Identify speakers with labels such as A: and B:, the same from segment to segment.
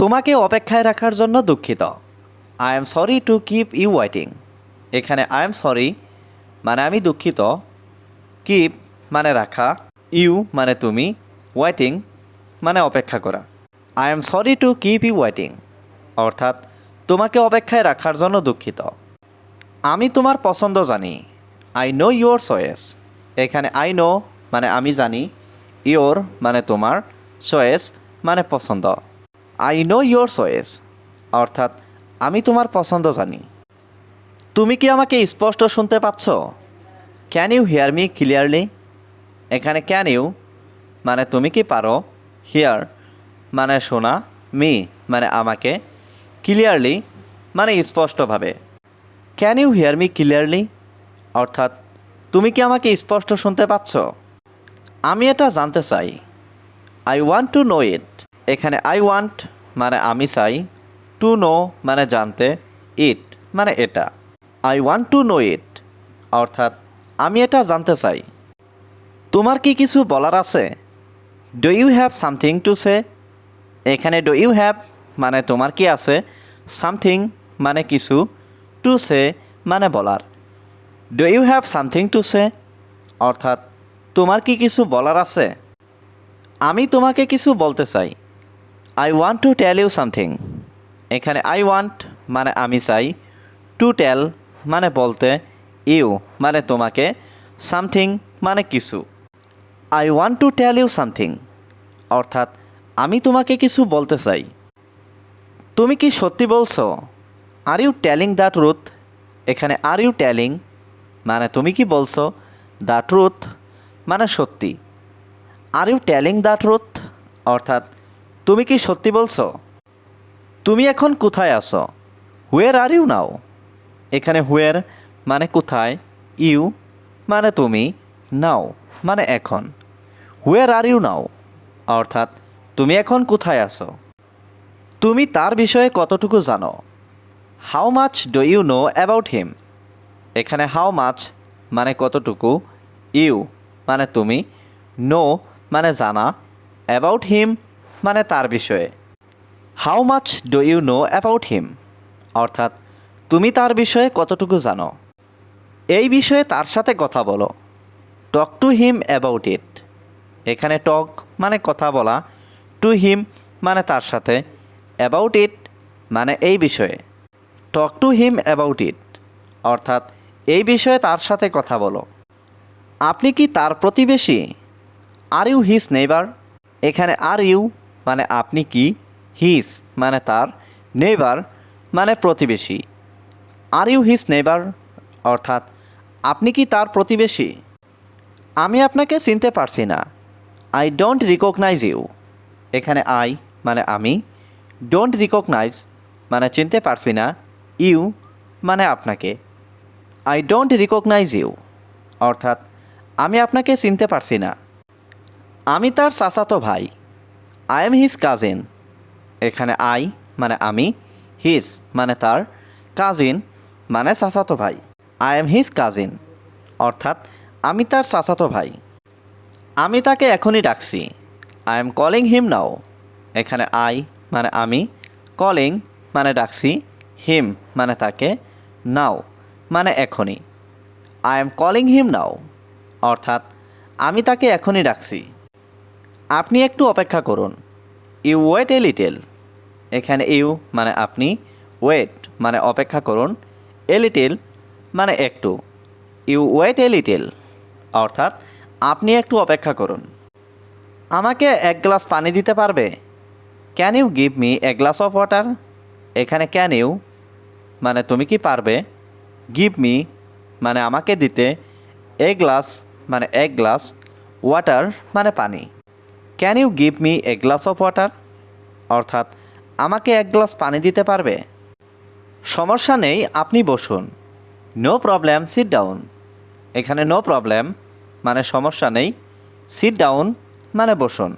A: তোমাকে অপেক্ষায় রাখার জন্য দুঃখিত। I am sorry to keep you waiting এখানে আই এম সরি মানে আমি দুঃখিত। কিপ মানে রাখা। ইউ মানে তুমি। ওয়েটিং মানে অপেক্ষা করা। I am sorry to keep you waiting অর্থাৎ তোমাকে অপেক্ষায় রাখার জন্য দুঃখিত। আমি তোমার পছন্দ জানি। আই নো ইয়োর চয়েস এখানে আই নো মানে আমি জানি। ইয়োর মানে তোমার। চয়েস মানে পছন্দ। আই নো ইয়োর চয়েস অর্থাৎ, আমি তোমার পছন্দ জানি। তুমি কি আমাকে স্পষ্ট শুনতে পাচ্ছ? Can you hear me clearly এখানে ক্যান ইউ মানে তুমি কি পারো? হিয়ার মানে শোনা। মি মানে আমাকে। ক্লিয়ারলি মানে স্পষ্টভাবে। Can you hear me clearly অর্থাৎ, তুমি কি আমাকে স্পষ্ট শুনতে পাচ্ছ? আমি এটা জানতে চাই। I want to know it এখানে আই ওয়ান্ট মানে আমি চাই টু নো মানে জানতে ইট মানে এটা। I want to know it অর্থাৎ আমি এটা জানতে চাই। তোমার কি কিছু বলার আছে? Do you have something to say এখানে ডু ইউ হ্যাভ মানে তোমার কি আছে? সামথিং মানে কিছু টু সে মানে বলার। Do you have something to say অর্থাৎ তোমার কি কিছু বলার আছে? আমি তোমাকে কিছু বলতে চাই। I want to tell you something এখানে আই ওয়ান্ট মানে আমি চাই। টু টেল মানে বলতে ইউ মানে তোমাকে সামথিং মানে কিছু। I want to tell you something অর্থাৎ আমি তোমাকে কিছু বলতে চাই। তুমি কি সত্যি বলছো? Are you telling the truth এখানে আর ইউ টেলিং মানে তুমি কি বলছো? দ্য ট্রুথ মানে সত্যি। Are you telling the truth অর্থাৎ তুমি কি সত্যি বলছো? তুমি এখন কোথায় আছো? হুয়ের আর ইউ নাও এখানে হুয়ের মানে কোথায় ইউ মানে তুমি নাও মানে এখন। হুয়ের আর ইউ নাও অর্থাৎ তুমি এখন কোথায় আছো? তুমি তার বিষয়ে কতটুকু জানো? How much do you know about him এখানে হাউ মাচ মানে কতটুকু ইউ মানে তুমি নো মানে জানা অ্যাবাউট হিম মানে তার বিষয়ে। How much do you know about him অর্থাৎ, তুমি তার বিষয়ে কতটুকু জানো? এই বিষয়ে তার সাথে কথা বলো। Talk to him about it এখানে টক মানে কথা বলা। টু হিম মানে তার সাথে। অ্যাবাউট ইট মানে এই বিষয়ে। Talk to him about it অর্থাৎ, এই বিষয়ে তার সাথে কথা বলো। আপনি কি তার প্রতিবেশী? আর ইউ হিস নেইবার এখানে আর ইউ মানে আপনি কি? হিস মানে তার। নেইবার মানে প্রতিবেশী। আর ইউ হিস নেইবার অর্থাৎ, আপনি কি তার প্রতিবেশী? আমি আপনাকে চিনতে পারছি না। আই ডোন্ট রিকগনাইজ ইউ এখানে আই মানে আমি। ডোন্ট রিকগনাইজ মানে চিনতে পারছি না। ইউ মানে আপনাকে। আই ডোন্ট রিকগনাইজ ইউ অর্থাৎ, আমি আপনাকে চিনতে পারছি না। আমি তার চাচাতো ভাই। আই এম হিজ কাজিন এখানে আই মানে আমি হিজ মানে তার কাজিন মানে চাচাতো ভাই। আই এম হিজ কাজিন অর্থাৎ আমি তার চাচাতো ভাই। আমি তাকে এখনই ডাকছি। I am calling him now এখানে আই মানে আমি কলিং মানে ডাকছি হিম মানে তাকে নাও মানে এখনই। I am calling him now অর্থাৎ আমি তাকে এখনই ডাকছি। আপনি একটু অপেক্ষা করুন। You wait a little. এখানে ইউ মানে আপনি। ওয়েট মানে অপেক্ষা করুন। এ লিটেল মানে একটু। You wait a little. অর্থাৎ আপনি একটু অপেক্ষা করুন। আমাকে এক গ্লাস পানি দিতে পারবে? Can you give me a glass of water এখানে ক্যান ইউ মানে তুমি কি পারবে? গিভ মি মানে আমাকে দিতে। এ গ্লাস মানে এক গ্লাস ওয়াটার মানে পানি। Can you give me a glass of water অর্থাৎ, আমাকে এক গ্লাস পানি দিতে পারবে? সমস্যা নেই, আপনি বসুন। নো প্রবলেম সিট ডাউন এখানে নো প্রবলেম মানে সমস্যা নেই সিট ডাউন মানে বসুন।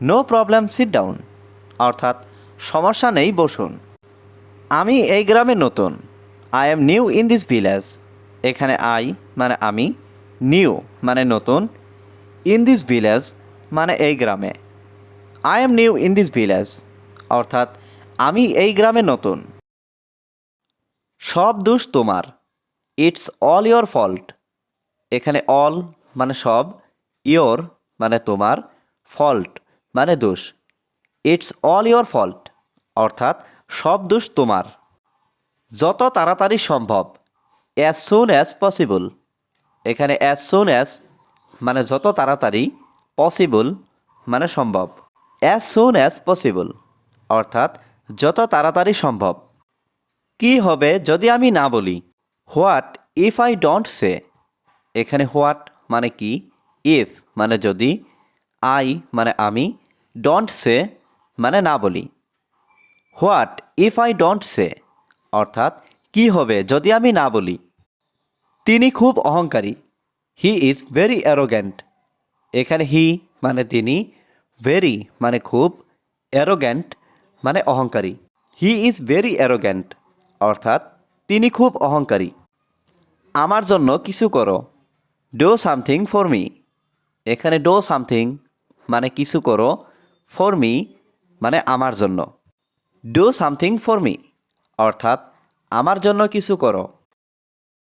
A: নো প্রবলেম সিট ডাউন অর্থাৎ, সমস্যা নেই, বসুন। আমি এই গ্রামে নতুন। I am new in this village এখানে আই মানে আমি নিউ মানে নতুন। ইন দিস ভিলেজ মানে এই গ্রামে। I am new in this village অর্থাৎ আমি এই গ্রামে নতুন। সব দোষ তোমার। ইটস অল ইয়োর ফল্ট এখানে অল মানে সব ইয়োর মানে তোমার ফল্ট মানে দোষ। ইটস অল ইয়োর ফল্ট অর্থাৎ সব দোষ তোমার। যত তাড়াতাড়ি সম্ভব অ্যাজ সুন অ্যাজ পসিবল এখানে অ্যাজ সুন অ্যাজ মানে যত তাড়াতাড়ি পসিবল মানে সম্ভব। অ্যাজ সুন অ্যাজ পসিবল অর্থাৎ যত তাড়াতাড়ি সম্ভব। কি হবে যদি আমি না বলি? What if I don't say এখানে হোয়াট মানে কি? ইফ মানে যদি আই মানে আমি ডোন্ট সে মানে না বলি। What if I don't say অর্থাৎ কি হবে যদি আমি না বলি? তিনি খুব অহংকারী। হি ইজ ভেরি অ্যারোগ্যান্ট এখানে হি মানে তিনি ভেরি মানে খুব অ্যারোগ্যান্ট মানে অহংকারী। হি ইজ ভেরি অ্যারোগ্যান্ট অর্থাৎ তিনি খুব অহংকারী। আমার জন্য কিছু করো ডো সামথিং ফর মি এখানে ডো সামথিং মানে কিছু করো ফর মি মানে আমার জন্য। ডু সামথিং ফর মি অর্থাৎ আমার জন্য কিছু করো।